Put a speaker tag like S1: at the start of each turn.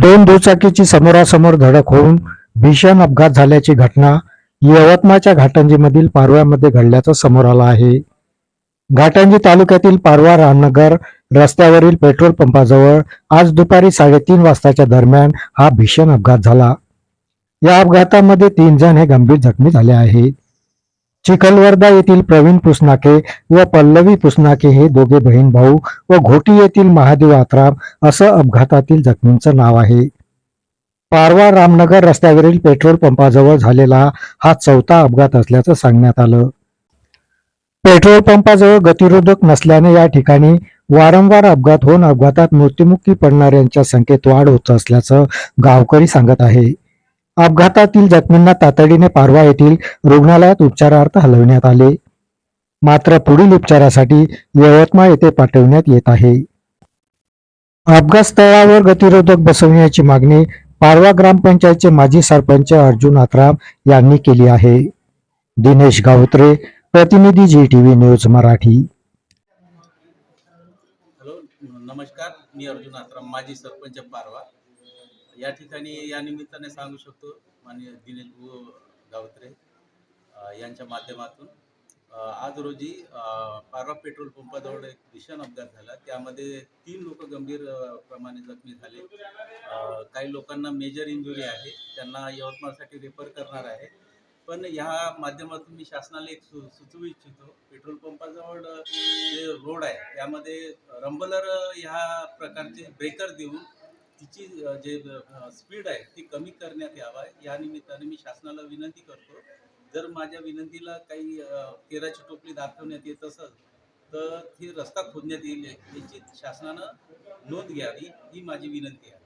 S1: दोन दुचाकीची समोरासमोर धडक होऊन भीषण अपघात झाल्याची घटना यवतमाळच्या घाटंजीमधील पारव्यामध्ये घडल्याचं समोर आलं आहे. घाटंजी तालुक्यातील पारवा रामनगर रस्त्यावरील पेट्रोल पंपाजवळ आज दुपारी साडेतीन वाजताच्या दरम्यान हा भीषण अपघात झाला. या अपघातामध्ये तीन जण हे गंभीर जखमी झाले आहेत. चिखलवर्धा येथील प्रवीण पुसनाके व पल्लवी पुसनाके हे दोघे बहीण भाऊ व घोटी येथील महादेव आत्राम असं अपघातातील जखमींचं नाव आहे. पारवा रामनगर रस्त्यावरील पेट्रोल पंपाजवळ झालेला हा चौथा अपघात असल्याचं सांगण्यात आलं. पेट्रोल पंपाजवळ गतिरोधक नसल्याने या ठिकाणी वारंवार अपघात होऊन अपघातात मृत्युमुखी पडणाऱ्यांच्या संख्येत वाढ होत असल्याचं गावकरी सांगत आहे. अपघातातील जखमींना तातडीने पारवा येथील रुग्णालयात उपचारार्थ हलवण्यात आले. मात्र पुढील उपचारासाठी यवतमाळ येथे पाठवण्यात येत आहे. अपघात स्थळावर गतिरोधक बसवण्याची मागणी पारवा ग्रामपंचायतचे माजी सरपंच अर्जुन आत्राम यांनी केली आहे. दिनेश गावत्रे प्रतिनिधी Zee TV news Marathi.
S2: Hello नमस्कार. मी अर्जुन आत्राम माजी सरपंच पारवा. या ठिकाणी या निमित्ताने सांगू शकतो माननीय दिनेश भाऊ गावत्रे यांच्या माध्यमातून. आज रोजी अ, पारवा पेट्रोल पंपाजवळ एक भीषण अपघात झाला. त्यामध्ये तीन लोक गंभीर प्रमाणे जखमी झाले. काही लोकांना मेजर इंजुरी आहे. त्यांना यवतमाळसाठी रेफर करणार आहे. पण ह्या माध्यमातून मी शासनाला एक सु सुचवू इच्छितो. पेट्रोल पंपाजवळ जे रोड आहे त्यामध्ये रंबलर ह्या प्रकारचे ब्रेकर देऊन तिची जे स्पीड आहे ती कमी करण्यात यावा. या निमित्ताने मी शासनाला विनंती करतो जर माझ्या विनंतीला काही केराची तेराची टोपली दाखवण्यात येत असेल तर ही रस्ता खोदण्यात येईल याची शासनानं नोंद घ्यावी ही माझी विनंती आहे.